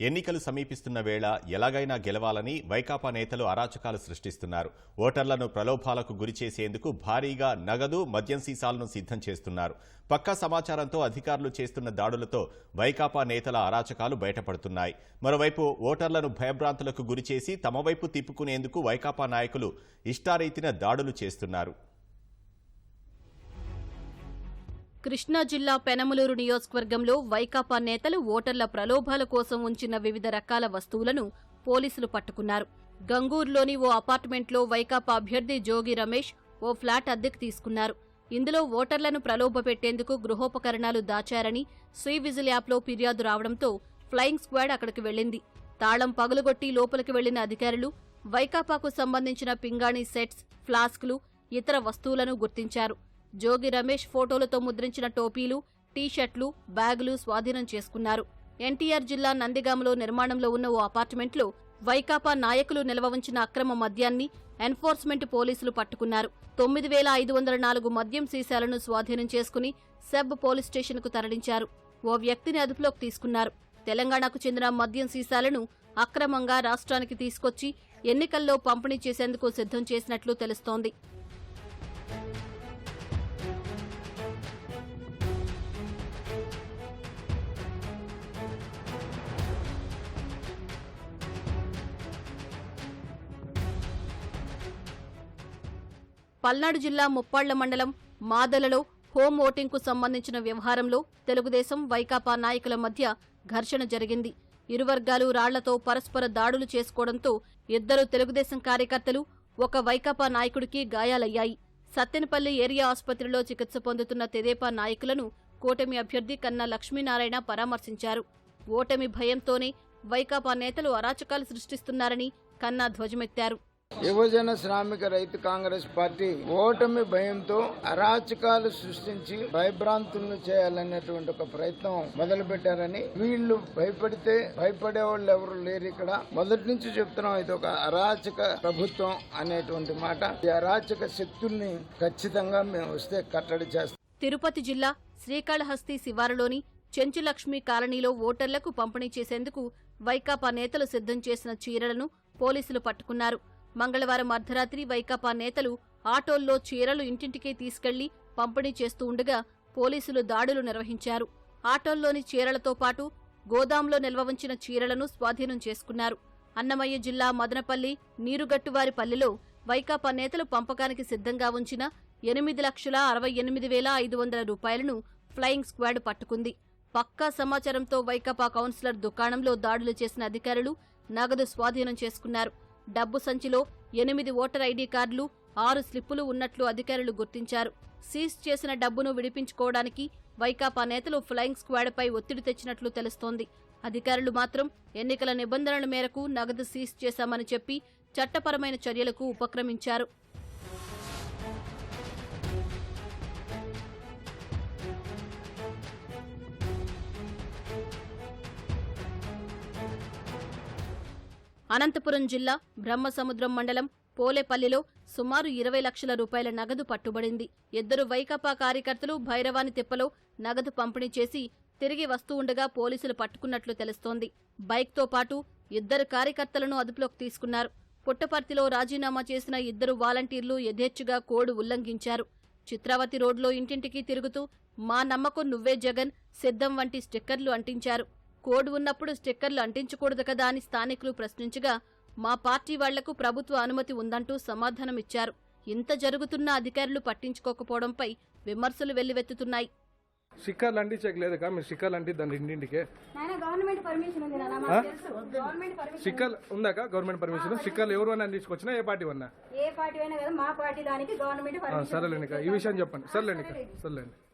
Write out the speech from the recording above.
ఎన్నికలు సమీపిస్తున్న వేళ ఎలాగైనా గెలవాలని వైకాపా నేతలు అరాచకాలు సృష్టిస్తున్నారు. ఓటర్లను ప్రలోభాలకు గురిచేసేందుకు భారీగా నగదు మద్యం సీసాలను సిద్ధం చేస్తున్నారు. పక్కా సమాచారంతో అధికారులు చేస్తున్న దాడులతో వైకాపా నేతల అరాచకాలు బయటపడుతున్నాయి. మరోవైపు ఓటర్లను భయభ్రాంతులకు గురిచేసి తమ వైపు తిప్పుకునేందుకు వైకాపా నాయకులు ఇష్టారీతిన దాడులు చేస్తున్నారు. కృష్ణా జిల్లా పెనమలూరు నియోజకవర్గంలో వైకాపా నేతలు ఓటర్ల ప్రలోభాల కోసం ఉంచిన వివిధ రకాల వస్తువులను పోలీసులు పట్టుకున్నారు. గంగూరులోని ఓ అపార్ట్మెంట్లో వైకాపా అభ్యర్థి జోగి రమేష్ ఓ ఫ్లాట్ అద్దెకు తీసుకున్నారు. ఇందులో ఓటర్లను ప్రలోభపెట్టేందుకు గృహోపకరణాలు దాచారని శ్రీ విజిల్ యాప్లో ఫిర్యాదు రావడంతో ఫ్లయింగ్ స్క్వాడ్ అక్కడికి వెళ్ళింది తాళం పగులుగొట్టి లోపలికి వెళ్ళిన అధికారులు వైకాపాకు సంబంధించిన పింగాణి సెట్స్ ఫ్లాస్క్లు ఇతర వస్తువులను గుర్తించారు. జోగి రమేష్ ఫోటోలతో ముద్రించిన టోపీలు టీషర్ట్లు బ్యాగులు స్వాధీనం చేసుకున్నారు. ఎన్టీఆర్ జిల్లా నందిగామలో నిర్మాణంలో ఉన్న ఓ అపార్ట్మెంట్లో వైకాపా నాయకులు నిల్వ ఉంచిన అక్రమ మద్యాన్ని ఎన్ఫోర్స్మెంట్ పోలీసులు పట్టుకున్నారు. తొమ్మిది వేల ఐదు వందల నాలుగు మద్యం సీసాలను స్వాధీనం చేసుకుని సెబ్ పోలీస్ స్టేషన్కు తరలించారు. ఓ వ్యక్తిని అదుపులోకి తీసుకున్నారు. తెలంగాణకు చెందిన మద్యం సీసాలను అక్రమంగా రాష్ట్రానికి తీసుకొచ్చి ఎన్నికల్లో పంపిణీ చేసేందుకు సిద్ధం చేసినట్లు తెలుస్తోంది. పల్నాడు జిల్లా ముప్పాళ్ళ మండలం మాదలలో హోం ఓటింగ్కు సంబంధించిన వ్యవహారంలో తెలుగుదేశం వైకాపా నాయకుల మధ్య ఘర్షణ జరిగింది. ఇరు వర్గాలు రాళ్ళతో పరస్పర దాడులు చేసుకోవడంతో ఇద్దరు తెలుగుదేశం కార్యకర్తలు ఒక వైకాపా నాయకుడికి గాయాలయ్యాయి. సత్తెనపల్లి ఏరియా ఆసుపత్రిలో చికిత్స పొందుతున్న తెదేపా నాయకులను కూటమి అభ్యర్థి కన్నా లక్ష్మీనారాయణ పరామర్శించారు. ఓటమి భయంతోనే వైకాపా నేతలు అరాచకాలు సృష్టిస్తున్నారని కన్నా ధ్వజమెత్తారు. యువజన శ్రామిక రైతు కాంగ్రెస్ పార్టీ ఓటమి భయంతో అరాచకాలు సృష్టించి భయభ్రాంతులను చేయాలనేటువంటి ఒక ప్రయత్నం మొదలు పెట్టారని వీళ్ళు భయపడితే భయపడే వాళ్ళు ఎవరు లేరు ఇక్కడ. మొదటి నుంచి చెప్తున్నాం ఇది ఒక అరాచక ప్రభుత్వం అనేటువంటి మాట. ఈ అరాచక శక్తుల్ని ఖచ్చితంగా మేము వస్తే కట్టడి చేస్తాం. తిరుపతి జిల్లా శ్రీకాళహస్తి శివారులోని చెంచులక్ష్మి కాలనీలో ఓటర్లకు పంపిణీ చేసేందుకు వైకాపా నేతలు సిద్ధం చేసిన చీరలను పోలీసులు పట్టుకున్నారు. మంగళవారం అర్ధరాత్రి వైకాపా నేతలు ఆటోల్లో చీరలు ఇంటింటికే తీసుకెళ్ళి పంపిణీ చేస్తూ ఉండగా పోలీసులు దాడులు నిర్వహించారు. ఆటోల్లోని చీరలతో పాటు గోదాంలో నిల్వ ఉంచిన చీరలను స్వాధీనం చేసుకున్నారు. అన్నమయ్య జిల్లా మదనపల్లి నీరుగట్టువారిపల్లిలో వైకాపా నేతలు పంపకానికి సిద్ధంగా ఉంచిన ఎనిమిది లక్షల అరవై ఎనిమిది వేల ఐదు వందల రూపాయలను ఫ్లయింగ్ స్క్వాడ్ పట్టుకుంది. పక్కా సమాచారంతో వైకాపా కౌన్సిలర్ దుకాణంలో దాడులు చేసిన అధికారులు నగదు స్వాధీనం చేసుకున్నారు. డబ్బు సంచిలో ఎనిమిది ఓటర్ ఐడీ కార్డులు ఆరు స్లిప్పులు ఉన్నట్లు అధికారులు గుర్తించారు. సీజ్ చేసిన డబ్బును విడిపించుకోవడానికి వైకాపా నేతలు ఫ్లయింగ్ స్క్వాడ్పై ఒత్తిడి తెచ్చినట్లు తెలుస్తోంది. అధికారులు మాత్రం ఎన్నికల నిబంధనల మేరకు నగదు సీజ్ చేశామని చెప్పి చట్టపరమైన చర్యలకు ఉపక్రమించారు. అనంతపురం జిల్లా బ్రహ్మసముద్రం మండలం పోలేపల్లిలో సుమారు ఇరవై లక్షల రూపాయల నగదు పట్టుబడింది. ఇద్దరు వైకాపా కార్యకర్తలు భైరవాని తిప్పలో నగదు పంపిణీ చేసి తిరిగి వస్తూ ఉండగా పోలీసులు పట్టుకున్నట్లు తెలుస్తోంది. బైక్తో పాటు ఇద్దరు కార్యకర్తలను అదుపులోకి తీసుకున్నారు. పుట్టపర్తిలో రాజీనామా చేసిన ఇద్దరు వాలంటీర్లు యథేచ్ఛగా కోడ్ ఉల్లంఘించారు. చిత్రావతి రోడ్లో ఇంటింటికి తిరుగుతూ మా నమ్మకం నువ్వే జగన్ సిద్ధం వంటి స్టిక్కర్లు అంటించారు. కోడ్ ఉన్నప్పుడు స్టిక్కర్లు అంటించకూడదు కదా అని స్థానికులు ప్రశ్నించగా మా పార్టీ వాళ్ళకు ప్రభుత్వ అనుమతి ఉందంటూ సమాధానమిచ్చారు. ఇంత జరుగుతున్నా అధికారులు పట్టించుకోకపోవడంపై విమర్శలు వెల్లువెత్తుతున్నాయి. స్టిక్కర్లు అంటించలేదు మీరు స్టిక్కర్లు తెలుసు. గవర్నమెంట్ పర్మిషన్ స్టిక్కర్ ఉందాక గవర్నమెంట్ పర్మిషన్? స్టిక్కర్లు ఎవరు అని అందించుకొచ్చినా ఏ పార్టీ అన్నా ఏ పార్టీ అయినా కదా మా పార్టీ దానికి గవర్నమెంట్ ఆ, పర్మిషన్ సరేలేండి ఈ విషయం చెప్పండి. సర్లేండి సర్లేండి.